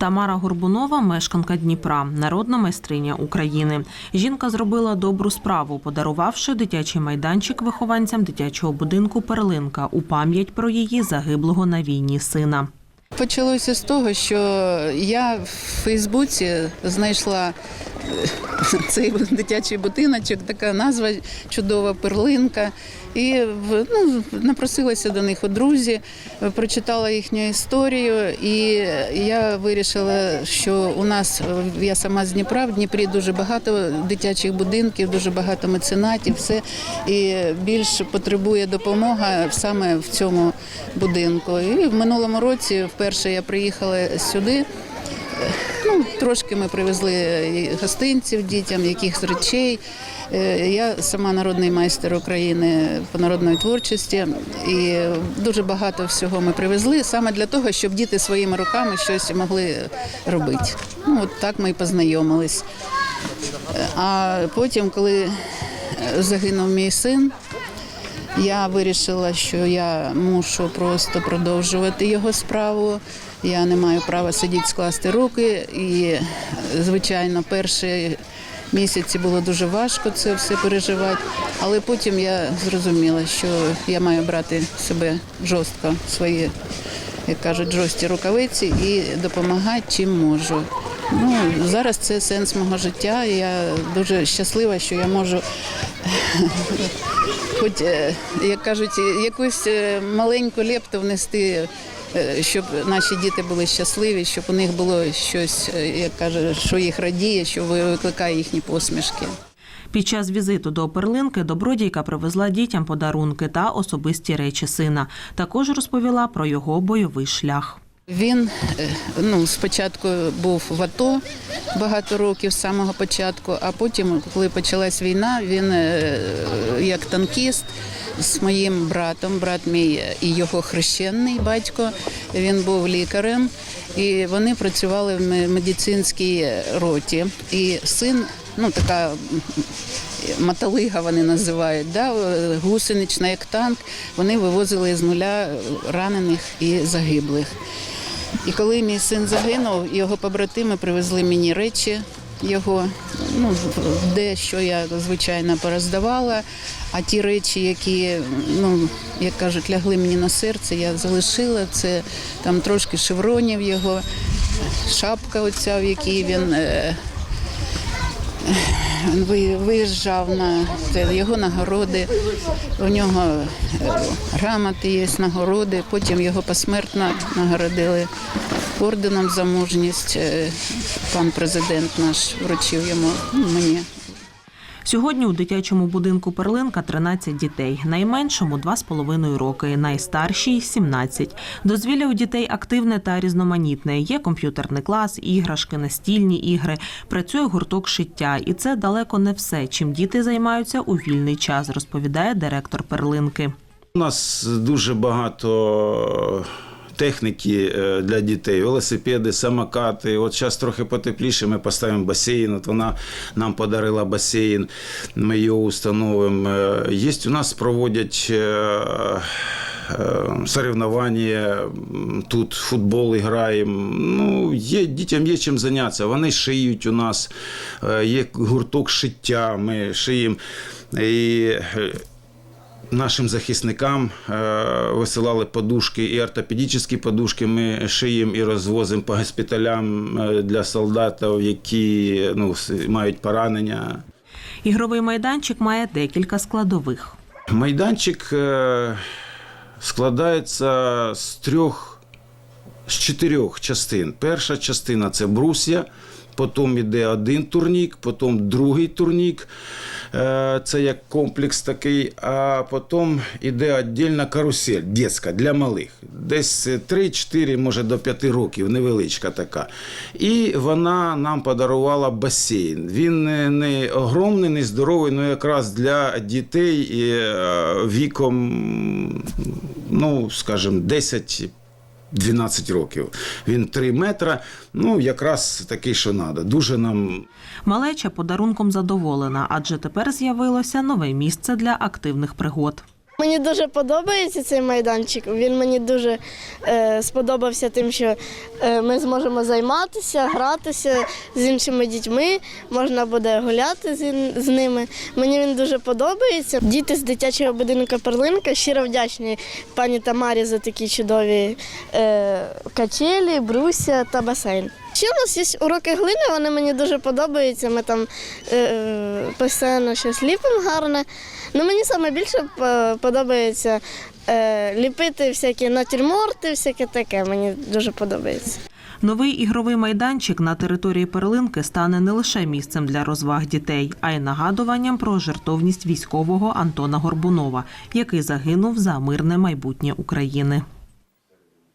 Тамара Горбунова, мешканка Дніпра, народна майстриня України. Жінка зробила добру справу, подарувавши дитячий майданчик вихованцям дитячого будинку Перлинка у пам'ять про її загиблого на війні сина. Почалося з того, що я в Фейсбуці знайшла цей дитячий будиночок, така назва чудова перлинка. І ну, напросилася до них у друзі, прочитала їхню історію, і я вирішила, що у нас я сама з Дніпра, в Дніпрі дуже багато дитячих будинків, дуже багато меценатів, все і більш потребує допомога саме в цьому будинку. І в минулому році вперше я приїхала сюди. Ну, трошки ми привезли гостинців дітям, якихось речей. Е, Я сама народний майстер України по народної творчості, і дуже багато всього ми привезли саме для того, щоб діти своїми руками щось могли робити. Ну, от так ми і познайомились. А потім, коли е, загинув мій син, я вирішила, що я мушу просто продовжувати його справу. Я не маю права сидіти, скласти руки. І, звичайно, перші місяці було дуже важко це все переживати. Але потім я зрозуміла, що я маю брати себе жорстко, свої, як кажуть, жорсті рукавиці і допомагати чим можу. Ну, зараз це сенс мого життя. Я дуже щаслива, що я можу хоч, е, як кажуть, якусь е, маленьку лепту внести, щоб наші діти були щасливі, щоб у них було щось, е, як каже, що їх радіє, що викликає їхні посмішки. Під час візиту до Перлинки добродійка привезла дітям подарунки та особисті речі сина. Також розповіла про його бойовий шлях. Він е, ну, спочатку був в АТО багато років з самого початку, а потім, коли почалась війна, він е, як танкіст з моїм братом, брат мій і його хрещений батько, він був лікарем, і вони працювали в медицинській роті. І син, ну така маталига вони називають, да, е, гусенична як танк, вони вивозили з нуля ранених і загиблих. І коли мій син загинув, його побратими привезли мені речі його, ну, де що я, звичайно, пороздавала, а ті речі, які, ну, як кажуть, лягли мені на серце, я залишила. Це там трошки шевронів його, шапка оця, в якій він. е, виїжджав на його нагороди. У нього е, грамоти є, нагороди. Потім його посмертно нагородили орденом за мужність. Е, Пан президент наш вручив йому ну, мені. Сьогодні у дитячому будинку Перлинка 13 дітей, найменшому 2,5 роки, найстаршій 17. Дозвілля у дітей активне та різноманітне. Є комп'ютерний клас, іграшки, настільні ігри, працює гурток шиття, і це далеко не все, чим діти займаються у вільний час, розповідає директор Перлинки. У нас дуже багато техніки е, для дітей, велосипеди, самокати. От зараз трохи потепліше, ми поставимо басейн. От вона нам подарила басейн, ми його установимо. Е, Є у нас проводять. е, Соревнування, тут футбол граємо. Ну, є, дітям є чим зайнятися. Вони шиють у нас, є гурток шиття, ми шиємо. І Нашим захисникам е, висилали подушки і ортопедичні подушки. Ми шиємо і розвозимо по госпіталям е, для солдатів, які ну, мають поранення. Ігровий майданчик має декілька складових. Майданчик е, складається з трьох, з чотирьох частин. Перша частина це брусья, потім йде один турнік, потім другий турнік. Е, Це як комплекс такий, а потім йде віддільна карусель, дитяча, для малих. Десь 3-4, може до 5 років, невеличка така. І вона нам подарувала басейн. Він не, не огромний, не здоровий, але якраз для дітей е, віком, ну, скажімо, 10 12 років. Він 3 метра, ну якраз такий, що треба. Дуже нам Малеча подарунком задоволена, адже тепер з'явилося нове місце для активних пригод. Мені дуже подобається цей майданчик. Він мені дуже е, сподобався тим, що е, ми зможемо займатися, гратися з іншими дітьми, можна буде гуляти з, з ними. Мені він дуже подобається. Діти з дитячого будинку Перлинка щиро вдячні пані Тамарі за такі чудові е, качелі, бруся та басейн. Ще у нас є уроки глини, вони мені дуже подобаються. Ми там е, е, постійно щось ліпимо гарне. Ну, мені саме більше е, подобається е, ліпити всякі натюрморти, всяке таке. Мені дуже подобається. Новий ігровий майданчик на території перлинки стане не лише місцем для розваг дітей, а й нагадуванням про жертовність військового Антона Горбунова, який загинув за мирне майбутнє України.